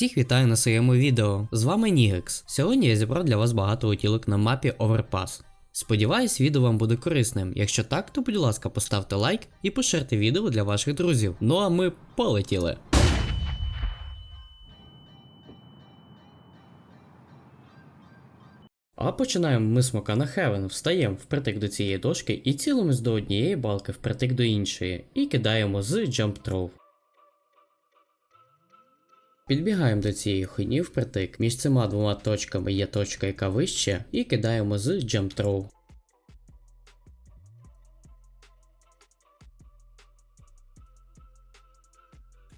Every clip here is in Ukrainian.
Всіх вітаю на своєму відео. З вами Нігекс. Сьогодні я зібрав для вас багато утілок на мапі Overpass. Сподіваюсь, відео вам буде корисним. Якщо так, то будь ласка, поставте лайк і поширте відео для ваших друзів. Ну а ми полетіли. А починаємо ми смока на Хевен, встаємо впритик до цієї дошки і цілимось до однієї балки впритик до іншої, і кидаємо з Jump Throw. Підбігаємо до цієї хуйні впритик. Між цими двома точками є точка, яка вище, і кидаємо з Jump Throw.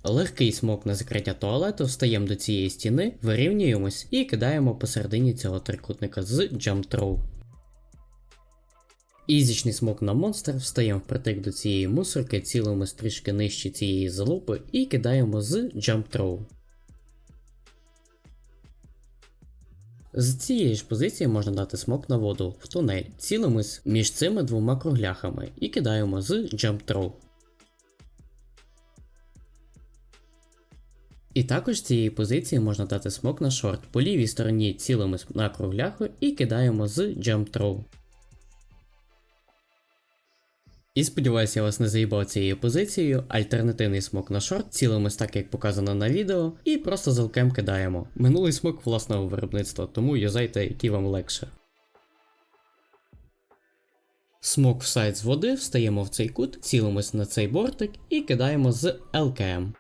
Легкий смок на закриття туалету, встаємо до цієї стіни, вирівнюємось і кидаємо посередині цього трикутника з Jump Throw. Ізічний смок на монстр, встаємо впритик до цієї мусорки, цілимось трішки нижче цієї залупи і кидаємо з Jump Throw. З цієї ж позиції можна дати смок на воду в тунель, цілимось між цими двома кругляхами і кидаємо з Jump Throw. І також з цієї позиції можна дати смок на шорт. По лівій стороні цілимось на кругляху і кидаємо з Jump Throw. І сподіваюся, я вас не заїбав цією позицією. Альтернативний смок на шорт, цілимось так, як показано на відео, і просто залкем кидаємо. Минулий смок власного виробництва, тому юзайте, який вам легше. Смок в сайт з води, встаємо в цей кут, цілимось на цей бортик і кидаємо з ЛКМ.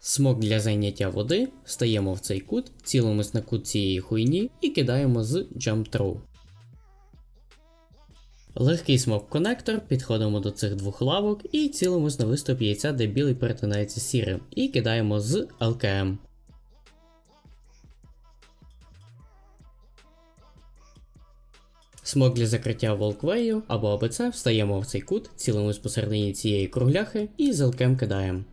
Смок для зайняття води, встаємо в цей кут, цілимось на кут цієї хуйні і кидаємо з Jump Throw. Легкий смок конектор, підходимо до цих двох лавок і цілимось на виступ яйця, де білий перетинається сірим, і кидаємо з ЛКМ. Смок для закриття волквею або АБЦ встаємо в цей кут, цілимось посередині цієї кругляхи і з ЛКМ кидаємо.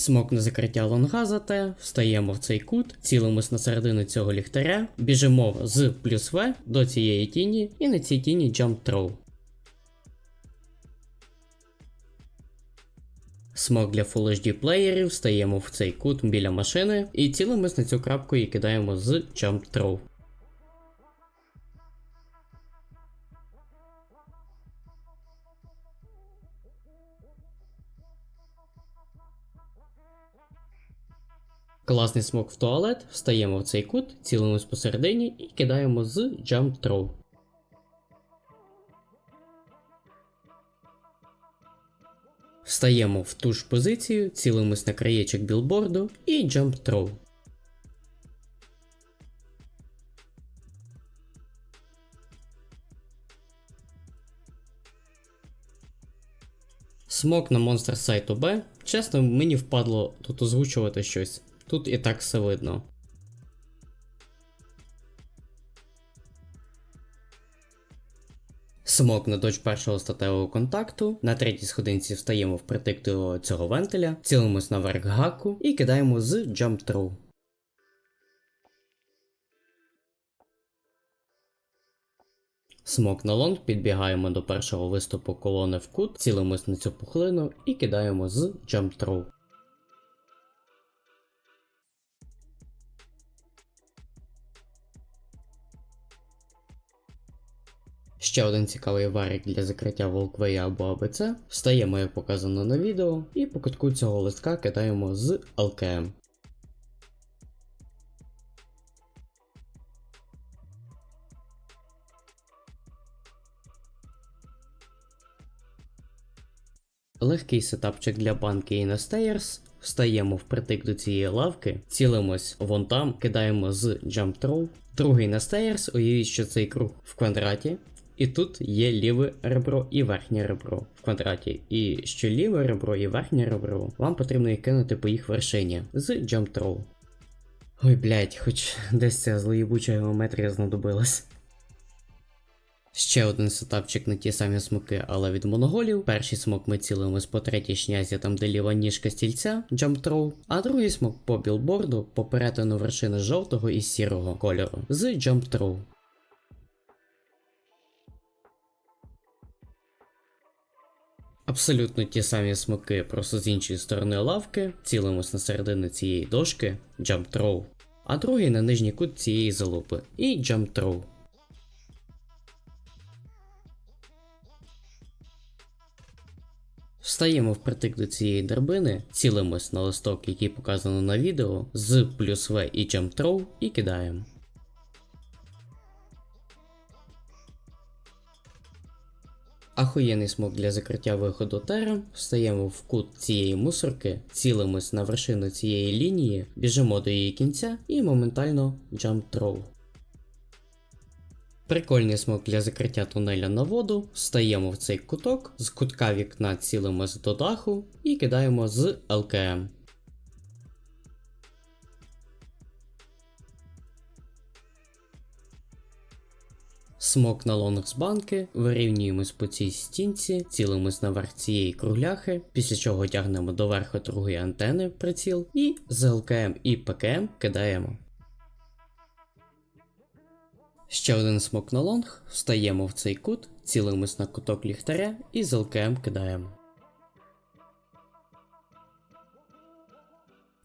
Смок на закриття лонга зате, встаємо в цей кут, цілимось на середину цього ліхтаря, біжимо з плюс В до цієї тіні і на цій тіні jump throw. Смок для Full HD плеєрів, встаємо в цей кут біля машини і цілимось на цю крапку і кидаємо з jump throw. Класний смок в туалет, встаємо в цей кут, цілимось посередині і кидаємо з Jump Throw. Встаємо в ту ж позицію, цілимось на краєчок білборду і Jump Throw. Смок на монстр сайту Б. Чесно, мені впадло тут озвучувати щось. Тут і так все видно. Смок на дочь першого статевого контакту. На третій сходинці встаємо впритик до цього вентиля, цілимось наверх гаку і кидаємо з Jump Throw. Смок на лонг, підбігаємо до першого виступу колони в кут, цілимось на цю пухлину і кидаємо з Jump Throw. Ще один цікавий варік для закриття волквея або АБЦ. Встаємо, як показано на відео, і по кутку цього листка кидаємо з ЛКМ. Легкий сетапчик для банки і на стейерс. Встаємо впритик до цієї лавки, цілимось вон там, кидаємо з Jump Throw. Другий на стейерс, уявіть, що цей круг в квадраті. І тут є ліве ребро і верхнє ребро в квадраті. І що ліве ребро і верхнє ребро, вам потрібно їх кинути по їх вершині з Jump Throw. Ой, блять, хоч десь ця злоєбуча геометрія знадобилась. Ще один сетапчик на ті самі смоки, але від моноголів. Перший смок ми цілимось по третій шнязі, там де ліва ніжка стільця, Throw, а другий смок по білборду по перетину вершини жовтого і сірого кольору з Jump Абсолютно ті самі смоки, просто з іншої сторони лавки, цілимось на середину цієї дошки, jump throw, а другий на нижній кут цієї залупи і jump throw. Встаємо впритик до цієї драбини, цілимось на листок, який показано на відео, з плюс В і jump throw і кидаємо. Ахуєнний смок для закриття виходу тера. Встаємо в кут цієї мусорки, цілимось на вершину цієї лінії, біжимо до її кінця і моментально throw. Прикольний смок для закриття тунеля на воду. Встаємо в цей куток, з кутка вікна цілимось до даху і кидаємо з ЛКМ. Смок на лонг з банки, вирівнюємось по цій стінці, цілимось наверх цієї кругляхи, після чого тягнемо до верху другої антени приціл і з ЛКМ і ПКМ кидаємо. Ще один смок на лонг, встаємо в цей кут, цілимось на куток ліхтаря і з ЛКМ кидаємо.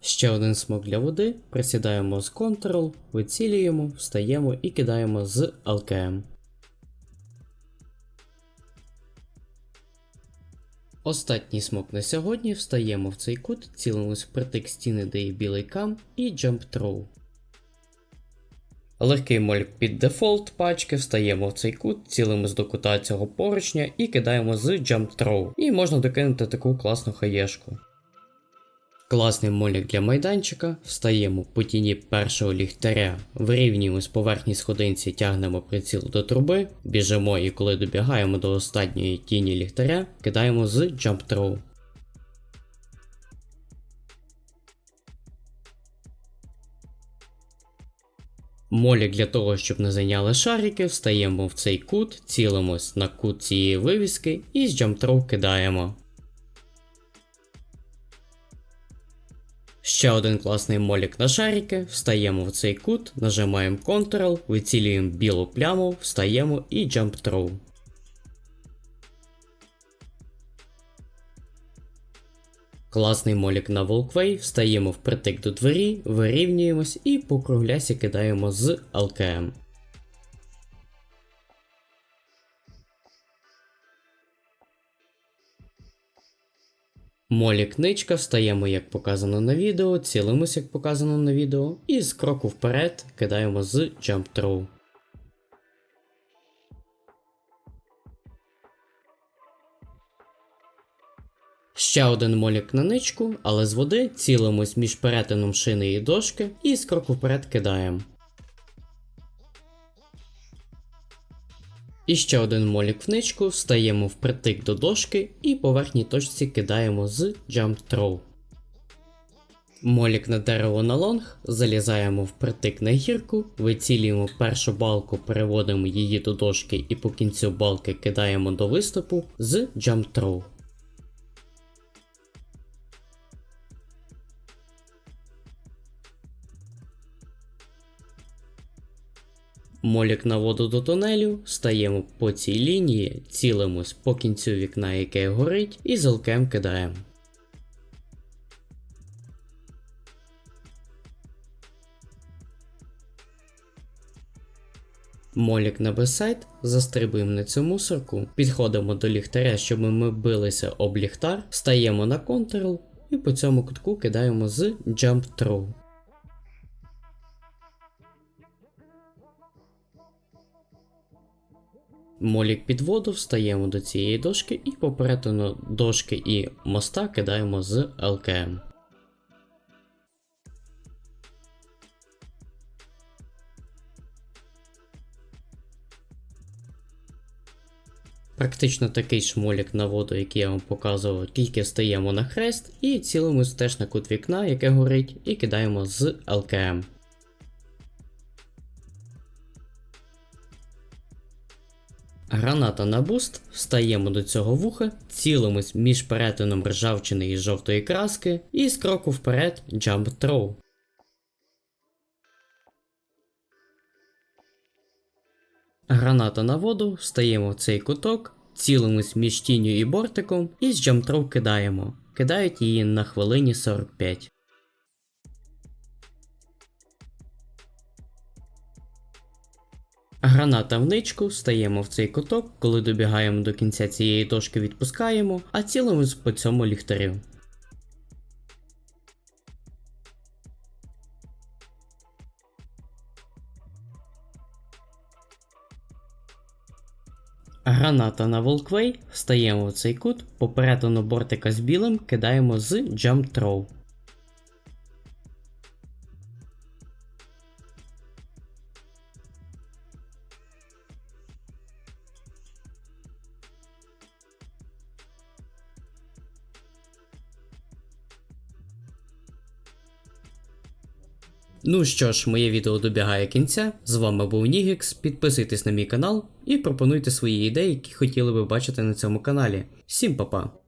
Ще один смок для води, присідаємо з Ctrl, вицілюємо, встаємо і кидаємо з ЛКМ. Остатній смок на сьогодні встаємо в цей кут, цілимось впритик стіни, де є білий кам і Jump Throw. Легкий мольк під дефолт пачки, встаємо в цей кут, цілимось до кута цього поручня і кидаємо з Jump Throw. І можна докинути таку класну хаєшку. Класний молік для майданчика, встаємо по тіні першого ліхтаря, вирівнюємось поверхні сходинці, тягнемо приціл до труби, біжимо і коли добігаємо до останньої тіні ліхтаря, кидаємо з Jump Throw. Молік для того, щоб не зайняли шарики, встаємо в цей кут, цілимось на кут цієї вивіски і з Throw кидаємо. Ще один класний молік на шарики, встаємо в цей кут, нажимаємо Ctrl, вицілюємо білу пляму, встаємо і Jump Throw. Класний молік на Волквей, встаємо впритик до двері, вирівнюємось і по круглясі кидаємо з ЛКМ. Молік ничка, встаємо, як показано на відео, цілимось, як показано на відео, і з кроку вперед кидаємо з Jump Throw. Ще один молік на ничку, але з води цілимось між перетином шини і дошки і з кроку вперед кидаємо. І ще один молік в ничку, встаємо впритик до дошки і по верхній точці кидаємо з Jump Throw. Молік на дерево на лонг, залізаємо впритик на гірку, вицілюємо першу балку, переводимо її до дошки і по кінцю балки кидаємо до виступу з Jump Throw. Молік на воду до тунелю, стаємо по цій лінії, цілимось по кінцю вікна, яке горить, і зелкем кидаємо. Молік на бесайт, застрибуємо на цю мусорку, підходимо до ліхтаря, щоб ми билися об ліхтар, стаємо на Ctrl і по цьому кутку кидаємо з Jump Throw. Молік під воду встаємо до цієї дошки і по перетину дошки і моста кидаємо з ЛКМ. Практично такий шмолік на воду, який я вам показував, тільки стаємо на хрест і цілимось теж на кут вікна, яке горить, і кидаємо з ЛКМ. Граната на буст, встаємо до цього вуха, цілимось між перетином ржавчини і жовтої краски, і з кроку вперед Jump Throw. Граната на воду, встаємо в цей куток, цілимось між тінню і бортиком і з джамтров кидаємо. Кидають її на хвилині 45. Граната в ничку, стаємо в цей куток, коли добігаємо до кінця цієї дошки, відпускаємо, а цілимось по цьому ліхтарю. Граната на волквей, встаємо в цей кут, по перетину бортика з білим кидаємо з Jump Throw. Ну що ж, моє відео добігає кінця. З вами був Нігікс. Підписуйтесь на мій канал і пропонуйте свої ідеї, які хотіли би бачити на цьому каналі. Всім па-па!